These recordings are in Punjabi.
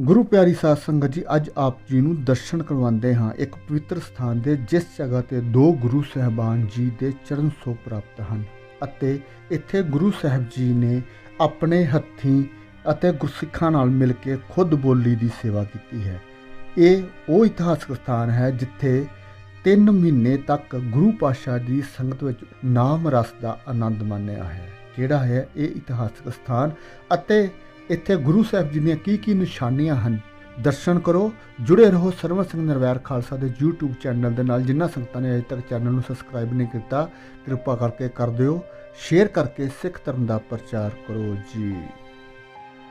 ਗੁਰੂ ਪਿਆਰੀ ਸਾਧ ਸੰਗਤ ਜੀ, ਅੱਜ ਆਪ ਜੀ ਨੂੰ ਦਰਸ਼ਨ ਕਰਵਾਉਂਦੇ ਹਾਂ ਇੱਕ ਪਵਿੱਤਰ ਸਥਾਨ ਦੇ, ਜਿਸ ਜਗ੍ਹਾ ਤੇ ਦੋ ਗੁਰੂ ਸਹਿਬਾਨ ਜੀ ਦੇ ਚਰਨ ਸੋ ਪ੍ਰਾਪਤ ਹਨ ਅਤੇ ਇੱਥੇ ਗੁਰੂ ਸਾਹਿਬ ਜੀ ਨੇ ਆਪਣੇ ਹੱਥੀਂ ਅਤੇ ਗੁਰਸਿੱਖਾਂ ਨਾਲ ਮਿਲ ਕੇ ਖੁਦ ਬੋਲੀ ਦੀ ਸੇਵਾ ਕੀਤੀ ਹੈ। ਇਹ ਉਹ ਇਤਿਹਾਸਕ ਸਥਾਨ ਹੈ ਜਿੱਥੇ 3 ਮਹੀਨੇ ਤੱਕ ਗੁਰੂ ਪਾਤਸ਼ਾਹ ਦੀ ਸੰਗਤ ਵਿੱਚ ਨਾਮ ਰਸ ਦਾ ਆਨੰਦ ਮਾਣਿਆ ਹੈ। ਕਿਹੜਾ ਹੈ? ਇਹ ਇਤਿਹਾਸਕ ਸਥਾਨ ਅਤੇ ਇੱਥੇ ਗੁਰੂ ਸਾਹਿਬ ਜੀ ਦੀਆਂ ਕੀ ਕੀ ਨਿਸ਼ਾਨੀਆਂ ਹਨ, ਦਰਸ਼ਨ ਕਰੋ, ਜੁੜੇ ਰਹੋ ਸਰਵਨ ਸਿੰਘ ਨਰਵੈਰ ਖਾਲਸਾ ਦੇ YouTube ਚੈਨਲ ਦੇ ਨਾਲ, ਜਿਨ੍ਹਾਂ ਸੰਗਤਾਂ ਨੇ ਅਜੇ ਤੱਕ ਚੈਨਲ ਨੂੰ ਸਬਸਕ੍ਰਾਈਬ ਨਹੀਂ ਕੀਤਾ, ਕਿਰਪਾ ਕਰਕੇ ਕਰ ਦਿਓ ਸ਼ੇਅਰ ਕਰਕੇ ਸਿੱਖ ਧਰਮ ਦਾ ਪ੍ਰਚਾਰ ਕਰੋ ਜੀ।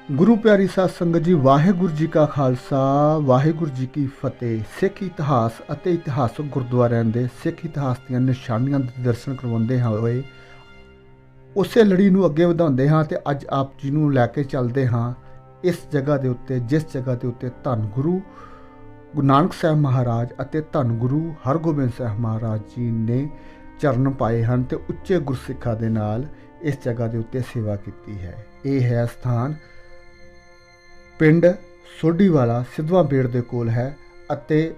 ਗੁਰੂ ਪਿਆਰੀ ਸਾਧ ਸੰਗਤ ਜੀ, ਵਾਹਿਗੁਰੂ ਜੀ ਕਾ ਖਾਲਸਾ, ਵਾਹਿਗੁਰੂ ਜੀ ਕੀ ਫਤਿਹ। ਸਿੱਖ ਇਤਿਹਾਸ ਅਤੇ ਇਤਿਹਾਸਕ ਗੁਰਦੁਆਰਿਆਂ ਦੇ ਸਿੱਖ ਇਤਿਹਾਸ ਦੀਆਂ ਨਿਸ਼ਾਨੀਆਂ ਦੇ ਦਰਸ਼ਨ ਕਰਵਾਉਂਦੇ ਹੋਏ ਉਸੇ ਲੜੀ ਨੂੰ ਅੱਗੇ ਵਧਾਉਂਦੇ ਹਾਂ ਤੇ ਅੱਜ ਆਪ ਜੀ ਨੂੰ ਲੈ ਕੇ ਚੱਲਦੇ ਹਾਂ ਇਸ ਜਗ੍ਹਾ ਦੇ ਉੱਤੇ, ਜਿਸ ਜਗ੍ਹਾ ਦੇ ਉੱਤੇ ਧੰਨ ਗੁਰੂ ਗੁਰੂ ਨਾਨਕ ਸਾਹਿਬ ਮਹਾਰਾਜ ਅਤੇ ਧੰਨ ਗੁਰੂ ਹਰਗੋਬਿੰਦ ਸਾਹਿਬ ਮਹਾਰਾਜ ਜੀ ਨੇ ਚਰਨ ਪਾਏ ਹਨ ਤੇ ਉੱਚੇ ਗੁਰਸਿੱਖਾਂ ਦੇ ਨਾਲ ਇਸ ਜਗ੍ਹਾ ਦੇ ਉੱਤੇ ਸੇਵਾ ਕੀਤੀ ਹੈ। ਇਹ ਹੈ ਸਥਾਨ ਪਿੰਡ ਸੋਢੀਵਾਲਾ ਸਿੱਧਵਾਂ ਬੇੜ ਦੇ ਕੋਲ ਹੈ ਅਤੇ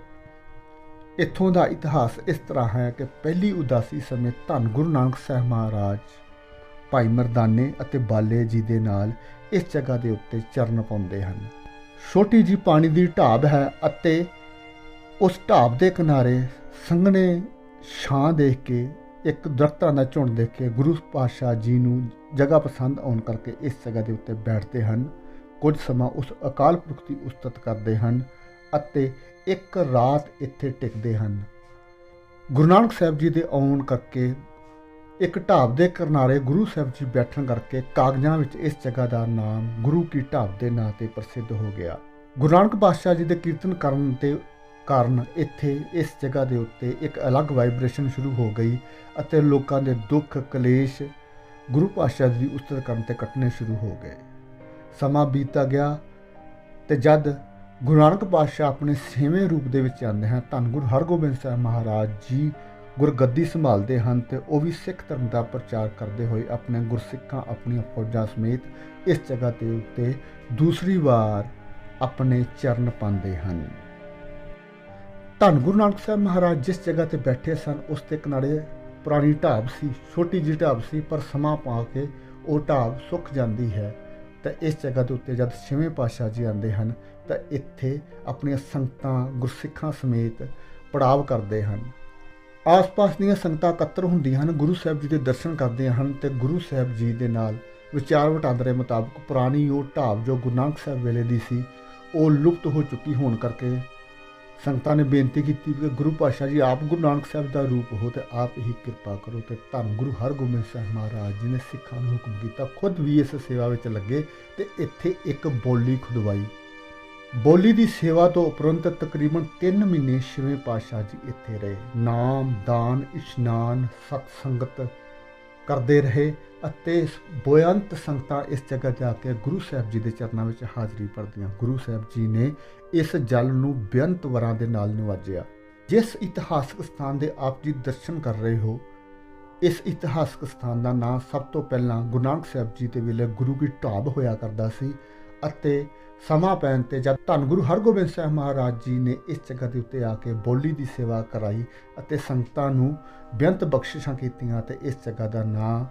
ਇੱਥੋਂ ਦਾ ਇਤਿਹਾਸ ਇਸ ਤਰ੍ਹਾਂ ਹੈ ਕਿ ਪਹਿਲੀ ਉਦਾਸੀ ਸਮੇਂ ਧੰਨ ਗੁਰੂ ਨਾਨਕ ਸਾਹਿਬ ਮਹਾਰਾਜ ਭਾਈ ਮਰਦਾਨੇ ਅਤੇ ਬਾਲੇ ਜੀ ਦੇ ਨਾਲ ਇਸ ਜਗ੍ਹਾ ਦੇ ਉੱਤੇ ਚਰਨ ਪਾਉਂਦੇ ਹਨ। ਛੋਟੀ ਜੀ ਪਾਣੀ ਦੀ ਢਾਬ ਹੈ ਅਤੇ ਉਸ ਢਾਬ ਦੇ ਕਿਨਾਰੇ ਸੰਘਣੇ ਛਾਂ ਦੇਖ ਕੇ, ਇੱਕ ਦਰਖਤਾਂ ਦਾ ਝੁੰਡ ਦੇਖ ਕੇ ਗੁਰੂ ਪਾਤਸ਼ਾਹ ਜੀ ਨੂੰ ਜਗ੍ਹਾ ਪਸੰਦ ਆਉਣ ਕਰਕੇ ਇਸ ਜਗ੍ਹਾ ਦੇ ਉੱਤੇ ਬੈਠਦੇ ਹਨ। ਕੁਝ ਸਮਾਂ ਉਸ ਅਕਾਲ ਪੁਰਖ ਦੀ ਉਸਤਤ ਕਰਦੇ ਹਨ ਅਤੇ ਇੱਕ ਰਾਤ ਇੱਥੇ ਟਿਕਦੇ ਹਨ। ਗੁਰੂ ਨਾਨਕ ਸਾਹਿਬ ਜੀ ਦੇ ਆਉਣ ਕਰਕੇ ਇੱਕ ਢਾਬ ਦੇ ਕਿਨਾਰੇ ਗੁਰੂ ਸਾਹਿਬ ਜੀ ਬੈਠਣ ਕਰਕੇ ਕਾਗਜ਼ਾਂ ਵਿੱਚ ਇਸ ਜਗ੍ਹਾ ਦਾ ਨਾਮ ਗੁਰੂ ਕੀ ਢਾਬ ਦੇ ਨਾਂ ਤੇ ਪ੍ਰਸਿੱਧ ਹੋ ਗਿਆ। ਗੁਰੂ ਨਾਨਕ ਪਾਤਸ਼ਾਹ ਜੀ ਦੇ ਕੀਰਤਨ ਕਰਨ ਤੇ ਕਾਰਨ ਇੱਥੇ ਇਸ ਜਗ੍ਹਾ ਦੇ ਉੱਤੇ ਇੱਕ ਅਲੱਗ ਵਾਈਬ੍ਰੇਸ਼ਨ ਸ਼ੁਰੂ ਹੋ ਗਈ ਅਤੇ ਲੋਕਾਂ ਦੇ ਦੁੱਖ, ਕਲੇਸ਼ ਗੁਰੂ ਪਾਤਸ਼ਾਹ ਜੀ ਦੀ ਉਸਤਤ ਕਰਨ ਤੇ ਕੱਟਣੇ ਸ਼ੁਰੂ ਹੋ ਗਏ। ਸਮਾਂ ਬੀਤਦਾ ਗਿਆ ਤੇ ਜਦ ਗੁਰੂ ਨਾਨਕ ਪਾਤਸ਼ਾਹ ਆਪਣੇ ਛੇਵੇਂ ਰੂਪ ਦੇ ਵਿੱਚ ਆਉਂਦੇ ਹਨ, ਧੰਨ ਗੁਰੂ ਹਰਗੋਬਿੰਦ ਸਾਹਿਬ ਮਹਾਰਾਜ ਜੀ ਗੁਰਗੱਦੀ ਸੰਭਾਲਦੇ ਹਨ ਤੇ ਉਹ ਵੀ ਸਿੱਖ ਧਰਮ ਦਾ ਪ੍ਰਚਾਰ ਕਰਦੇ ਹੋਏ ਆਪਣੇ ਗੁਰਸਿੱਖਾਂ ਆਪਣੀਆਂ ਫੌਜਾਂ ਸਮੇਤ ਇਸ ਜਗ੍ਹਾ ਤੇ ਉੱਤੇ ਦੂਸਰੀ ਵਾਰ ਆਪਣੇ ਚਰਨ ਪਾਉਂਦੇ ਹਨ। ਧੰਨ ਗੁਰੂ ਨਾਨਕ ਸਾਹਿਬ ਮਹਾਰਾਜ ਜਿਸ ਜਗ੍ਹਾ ਤੇ ਬੈਠੇ ਸਨ, ਉਸ 'ਤੇ ਕਿਨਾਰੇ ਪੁਰਾਣੀ ਢਾਬ ਸੀ, ਛੋਟੀ ਜਿਹੀ ਢਾਬ ਸੀ, ਪਰ ਸਮਾਂ ਪਾ ਕੇ ਉਹ ਢਾਬ ਸੁੱਕ ਜਾਂਦੀ ਹੈ ਤਾਂ ਇਸ ਜਗ੍ਹਾ ਦੇ ਉੱਤੇ ਜਦ ਛੇਵੇਂ ਪਾਤਸ਼ਾਹ ਜੀ ਆਉਂਦੇ ਹਨ, ਤਾਂ ਇੱਥੇ ਆਪਣੀਆਂ ਸੰਗਤਾਂ, ਗੁਰਸਿੱਖਾਂ ਸਮੇਤ ਪੜਾਵ ਕਰਦੇ ਹਨ। ਆਸ-ਪਾਸ ਦੀਆਂ ਸੰਗਤਾਂ ਇਕੱਤਰ ਹੁੰਦੀਆਂ ਹਨ, ਗੁਰੂ ਸਾਹਿਬ ਜੀ ਦੇ ਦਰਸ਼ਨ ਕਰਦੀਆਂ ਹਨ ਤੇ ਗੁਰੂ ਸਾਹਿਬ ਜੀ ਦੇ ਨਾਲ ਵਿਚਾਰ ਵਟਾਂਦਰੇ ਮੁਤਾਬਕ ਪੁਰਾਣੀ ਉਹ ਢਾਬ ਜੋ ਗੁਰੂ ਨਾਨਕ ਸਾਹਿਬ ਵੇਲੇ ਦੀ ਸੀ, ਉਹ ਲੁਪਤ ਹੋ ਚੁੱਕੀ ਹੋਣ ਕਰਕੇ ਸੰਗਤਾਂ ਨੇ ਬੇਨਤੀ ਕੀਤੀ ਕਿ ਗੁਰੂ ਪਾਤਸ਼ਾਹ ਜੀ ਆਪ ਗੁਰੂ ਨਾਨਕ ਸਾਹਿਬ ਦਾ ਰੂਪ ਹੋ ਤੇ ਆਪ ਹੀ ਕਿਰਪਾ ਕਰੋ ਤੇ ਧੰਨ ਗੁਰੂ ਹਰਗੋਬਿੰਦ ਸਾਹਿਬ ਮਹਾਰਾਜ ਜੀ ਨੇ ਸਿੱਖਾਂ ਨੂੰ ਹੁਕਮ ਕੀਤਾ, ਖੁਦ ਵੀ ਇਸ ਸੇਵਾ ਵਿੱਚ ਲੱਗੇ ਤੇ ਇੱਥੇ ਇੱਕ ਬੋਲੀ ਖੁਦਵਾਈ। ਬੋਲੀ ਦੀ ਸੇਵਾ ਤੋਂ ਉਪਰੰਤ ਤਕਰੀਬਨ 3 ਮਹੀਨੇ ਛੇਵੇਂ ਪਾਤਸ਼ਾਹ ਜੀ ਇੱਥੇ ਰਹੇ। ਨਾਮ, ਦਾਨ, ਇਸ਼ਨਾਨ ਸਤ ਸੰਗਤ ਕਰਦੇ ਰਹੇ ਅਤੇ ਬੋਇੰਤ ਸੰਗਤਾਂ ਇਸ ਜਗ੍ਹਾ ਜਾ ਕੇ ਗੁਰੂ ਸਾਹਿਬ ਜੀ ਦੇ ਚਰਨਾਂ ਵਿੱਚ ਹਾਜ਼ਰੀ ਭਰਦੀਆਂ। ਗੁਰੂ ਸਾਹਿਬ ਜੀ ਨੇ ਇਸ ਜਲ ਨੂੰ ਬੇਅੰਤ ਵਰਾਂ ਦੇ ਨਾਲ ਨਿਵਾਜਿਆ। ਜਿਸ ਇਤਿਹਾਸਕ ਸਥਾਨ ਦੇ ਆਪ ਜੀ ਦਰਸ਼ਨ ਕਰ ਰਹੇ ਹੋ, ਇਸ ਇਤਿਹਾਸਕ ਸਥਾਨ ਦਾ ਨਾਮ ਸਭ ਤੋਂ ਪਹਿਲਾਂ ਗੁਰੂ ਨਾਨਕ ਸਾਹਿਬ ਜੀ ਦੇ ਵੇਲੇ ਗੁਰੂ ਕੀ ਢਾਬ ਹੋਇਆ ਕਰਦਾ ਸੀ। ਅਤੇ ਸਮਾਂ ਪੈਣ ਤੇ ਜਦ ਧੰਨ ਗੁਰੂ ਹਰਗੋਬਿੰਦ ਸਾਹਿਬ ਮਹਾਰਾਜ ਜੀ ਨੇ ਇਸ ਜਗ੍ਹਾ ਦੇ ਉੱਤੇ ਆ ਕੇ ਬੋਲੀ ਦੀ ਸੇਵਾ ਕਰਾਈ ਅਤੇ ਸੰਗਤਾਂ ਨੂੰ ਬੇਅੰਤ ਬਖਸ਼ਿਸ਼ਾਂ ਕੀਤੀਆਂ ਤੇ ਇਸ ਜਗ੍ਹਾ ਦਾ ਨਾਮ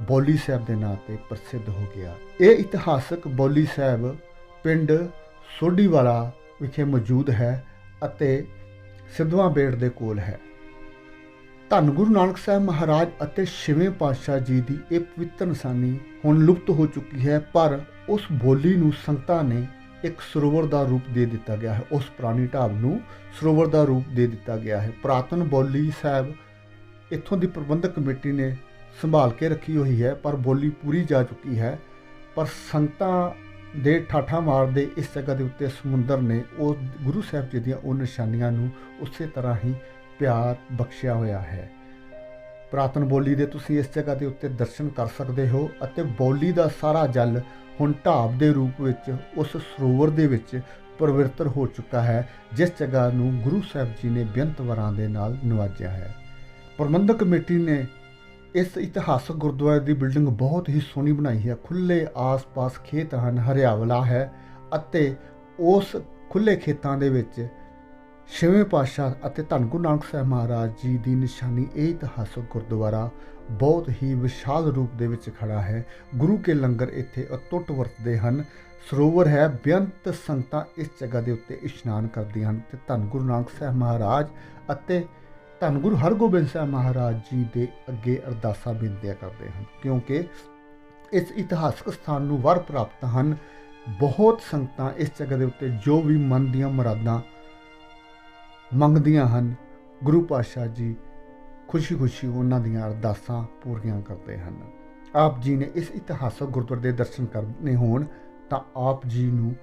ਬੋਲੀ ਸਾਹਿਬ ਦੇ ਨਾਂ ਤੇ ਪ੍ਰਸਿੱਧ ਹੋ ਗਿਆ। ਇਹ ਇਤਿਹਾਸਕ ਬੋਲੀ ਸਾਹਿਬ ਪਿੰਡ ਸੋਢੀਵਾਲਾ ਵਿਖੇ ਮੌਜੂਦ ਹੈ ਅਤੇ ਸਿੱਧਵਾਂ ਬੇੜ ਦੇ ਕੋਲ ਹੈ। ਧੰਨ ਗੁਰੂ ਨਾਨਕ ਸਾਹਿਬ ਮਹਾਰਾਜ ਅਤੇ ਛੇਵੇਂ ਪਾਤਸ਼ਾਹ ਜੀ ਦੀ ਇਹ ਪਵਿੱਤਰ ਨਿਸ਼ਾਨੀ ਹੁਣ ਲੁਪਤ ਹੋ ਚੁੱਕੀ ਹੈ, ਪਰ ਉਸ ਬੋਲੀ ਨੂੰ ਸੰਗਤਾਂ ਨੇ ਇੱਕ ਸਰੋਵਰ ਦਾ ਰੂਪ ਦੇ ਦਿੱਤਾ ਗਿਆ ਹੈ। ਉਸ ਪੁਰਾਣੀ ਢਾਬ ਨੂੰ ਸਰੋਵਰ ਦਾ ਰੂਪ ਦੇ ਦਿੱਤਾ ਗਿਆ ਹੈ। ਪ੍ਰਾਤਨ ਬੋਲੀ ਸਾਹਿਬ ਇੱਥੋਂ ਦੀ ਪ੍ਰਬੰਧਕ ਕਮੇਟੀ ਨੇ ਸੰਭਾਲ ਕੇ ਰੱਖੀ ਹੋਈ ਹੈ, ਪਰ ਬੋਲੀ ਪੂਰੀ ਜਾ ਚੁੱਕੀ ਹੈ। ਪਰ ਸੰਗਤਾਂ ਦੇ ਠਾਠਾ ਮਾਰਦੇ ਇਸ ਜਗ੍ਹਾ ਦੇ ਉੱਤੇ ਸਮੁੰਦਰ ਨੇ ਉਹ ਗੁਰੂ ਸਾਹਿਬ ਜੀ ਦੀਆਂ ਉਹ ਨਿਸ਼ਾਨੀਆਂ ਨੂੰ ਉਸੇ ਤਰ੍ਹਾਂ ਹੀ ਪਿਆਰ ਬਖਸ਼ਿਆ ਹੋਇਆ ਹੈ। ਪ੍ਰਾਤਨ ਬੋਲੀ ਦੇ ਤੁਸੀਂ ਇਸ ਜਗ੍ਹਾ ਦੇ ਉੱਤੇ ਦਰਸ਼ਨ ਕਰ ਸਕਦੇ ਹੋ ਅਤੇ ਬੋਲੀ ਦਾ ਸਾਰਾ ਜਲ ਹੁਣ ਢਾਬ ਦੇ ਰੂਪ ਵਿੱਚ, ਉਸ ਸਰੋਵਰ ਦੇ ਵਿੱਚ ਪਰਿਵਰਤਨ ਹੋ ਚੁੱਕਾ ਹੈ, ਜਿਸ ਜਗ੍ਹਾ ਨੂੰ ਗੁਰੂ ਸਾਹਿਬ ਜੀ ਨੇ ਬੇਅੰਤ ਵਰਾਂ ਦੇ ਨਾਲ ਨਿਵਾਜਿਆ ਹੈ। ਪ੍ਰਬੰਧਕ ਕਮੇਟੀ ਨੇ ਇਸ ਇਤਿਹਾਸਕ ਗੁਰਦੁਆਰੇ ਦੀ ਬਿਲਡਿੰਗ ਬਹੁਤ ਹੀ ਸੋਹਣੀ ਬਣਾਈ ਹੈ। ਖੁੱਲੇ ਆਸ-ਪਾਸ ਖੇਤ ਹਨ, ਹਰਿਆਵਲਾ ਹੈ ਅਤੇ ਉਸ ਖੁੱਲੇ ਖੇਤਾਂ ਦੇ ਵਿੱਚ ਛੇਵੇਂ ਪਾਤਸ਼ਾਹ ਅਤੇ ਧੰਨ ਗੁਰੂ ਨਾਨਕ ਸਾਹਿਬ ਮਹਾਰਾਜ ਜੀ ਦੀ ਨਿਸ਼ਾਨੀ ਇਹ ਇਤਿਹਾਸਕ ਗੁਰਦੁਆਰਾ ਬਹੁਤ ਹੀ ਵਿਸ਼ਾਲ ਰੂਪ ਦੇ ਵਿੱਚ ਖੜਾ ਹੈ। ਗੁਰੂ ਕੇ ਲੰਗਰ ਇੱਥੇ ਅਟੁੱਟ ਵਰਤਦੇ ਹਨ। ਸਰੋਵਰ ਹੈ, ਬੇਅੰਤ ਸੰਗਤਾਂ ਇਸ ਜਗ੍ਹਾ ਦੇ ਉੱਤੇ ਇਸ਼ਨਾਨ ਕਰਦੀਆਂ ਹਨ ਤੇ ਧੰਨ ਗੁਰੂ ਨਾਨਕ ਸਾਹਿਬ ਮਹਾਰਾਜ ਅਤੇ ਧੰਨ ਗੁਰੂ ਹਰਗੋਬਿੰਦ ਸਾਹਿਬ ਮਹਾਰਾਜ ਜੀ ਦੇ ਅੱਗੇ ਅਰਦਾਸਾਂ ਬੇਨਤੀਆਂ ਕਰਦੇ ਹਨ ਕਿਉਂਕਿ ਇਸ ਇਤਿਹਾਸਕ ਸਥਾਨ ਨੂੰ ਵਰ ਪ੍ਰਾਪਤ ਹਨ। ਬਹੁਤ ਸੰਗਤਾਂ ਇਸ ਜਗ੍ਹਾ ਦੇ ਉੱਤੇ ਜੋ ਵੀ ਮਨ ਦੀਆਂ ਮੁਰਾਦਾਂ ਮੰਗਦੀਆਂ ਹਨ। ਗੁਰੂ ਪਾਤਸ਼ਾਹ ਜੀ ਖੁਸ਼ੀ-ਖੁਸ਼ੀ ਉਹਨਾਂ ਦੀਆਂ ਅਰਦਾਸਾਂ ਪੂਰੀਆਂ ਕਰਦੇ ਹਨ। ਆਪ ਜੀ ਨੇ ਇਸ ਇਤਿਹਾਸਕ ਗੁਰਦੁਆਰੇ ਦੇ ਦਰਸ਼ਨ ਕਰਨੇ ਹੋਣ ਤਾਂ ਆਪ ਜੀ ਨੂੰ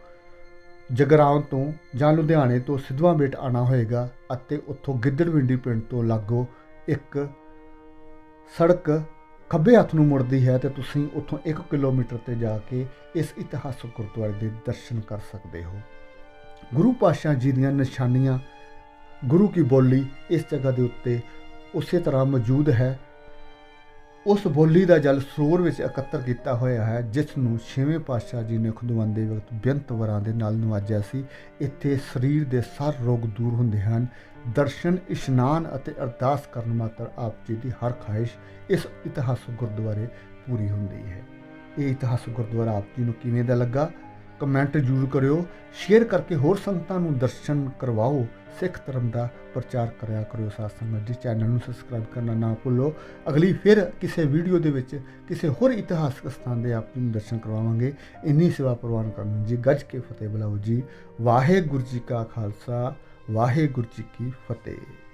ਜਗਰਾਉਂ ਤੋਂ ਜਾਂ ਲੁਧਿਆਣੇ ਤੋਂ ਸਿੱਧਵਾਂ ਬੇਟ ਆਣਾ ਹੋਏਗਾ ਅਤੇ ਉੱਥੋਂ ਗਿੱਦੜਵਿੰਡੀ ਪਿੰਡ ਤੋਂ ਲਾਗੋ ਇੱਕ ਸੜਕ ਖੱਬੇ ਹੱਥ ਨੂੰ ਮੁੜਦੀ ਹੈ ਤੇ ਤੁਸੀਂ ਉੱਥੋਂ 1 ਕਿਲੋਮੀਟਰ ਤੇ ਜਾ ਕੇ ਇਸ ਇਤਿਹਾਸਕ ਗੁਰਦੁਆਰੇ ਦੇ ਦਰਸ਼ਨ ਕਰ ਸਕਦੇ ਹੋ। ਗੁਰੂ ਪਾਤਸ਼ਾਹ ਜੀ ਦੀਆਂ ਨਿਸ਼ਾਨੀਆਂ ਗੁਰੂ ਕੀ ਬੋਲੀ ਇਸ ਜਗ੍ਹਾ ਦੇ ਉੱਤੇ ਉਸੇ ਤਰ੍ਹਾਂ ਮੌਜੂਦ ਹੈ। ਉਸ ਬੋਲੀ ਦਾ ਜਲ ਸਰੋਵਰ ਵਿੱਚ ਇਕੱਤਰ ਕੀਤਾ ਹੋਇਆ ਹੈ, ਜਿਸ ਨੂੰ ਛੇਵੇਂ ਪਾਤਸ਼ਾਹ ਜੀ ਨੇ ਖੁਦਵੰਦੇ ਵਕਤ ਬੇਅੰਤ ਵਰਾਂ ਦੇ ਨਾਲ ਨਵਾਜਿਆ ਸੀ। ਇੱਥੇ ਸਰੀਰ ਦੇ ਸਾਰੇ ਰੋਗ ਦੂਰ ਹੁੰਦੇ ਹਨ। ਦਰਸ਼ਨ, ਇਸ਼ਨਾਨ ਅਤੇ ਅਰਦਾਸ ਕਰਨ ਮਾਤਰ ਆਪ ਜੀ ਦੀ ਹਰ ਖਾਹਿਸ਼ ਇਸ ਇਤਿਹਾਸਕ ਗੁਰਦੁਆਰੇ ਪੂਰੀ ਹੁੰਦੀ ਹੈ। ਇਹ ਇਤਿਹਾਸਕ ਗੁਰਦੁਆਰਾ ਆਪ ਜੀ ਨੂੰ ਕਿਵੇਂ ਦਾ ਲੱਗਾ? ਕਮੈਂਟ ਜ਼ਰੂਰ ਕਰਿਓ ਸ਼ੇਅਰ ਕਰਕੇ ਹੋਰ ਸੰਗਤਾਂ ਨੂੰ ਦਰਸ਼ਨ ਕਰਵਾਓ, ਸਿੱਖ ਧਰਮ ਦਾ ਪ੍ਰਚਾਰ ਕਰਿਆ ਕਰਿਓ ਸਾਥ ਸੰਗਤ ਜੀ। ਚੈਨਲ ਨੂੰ ਸਬਸਕ੍ਰਾਈਬ ਕਰਨਾ ਨਾ ਭੁੱਲੋ। ਅਗਲੀ ਫਿਰ ਕਿਸੇ ਵੀਡੀਓ ਦੇ ਵਿੱਚ ਕਿਸੇ ਹੋਰ ਇਤਿਹਾਸਕ ਸਥਾਨ ਦੇ ਆਪ ਨੂੰ ਦਰਸ਼ਨ ਕਰਵਾਵਾਂਗੇ। ਇੰਨੀ ਸੇਵਾ ਪ੍ਰਵਾਨ ਕਰਨ ਜੀ, ਗੱਜ ਕੇ ਫਤਿਹ ਬੁਲਾਓ ਜੀ। ਵਾਹਿਗੁਰੂ ਜੀ ਕਾ ਖਾਲਸਾ, ਵਾਹਿਗੁਰੂ ਜੀ ਕੀ ਫਤਿਹ।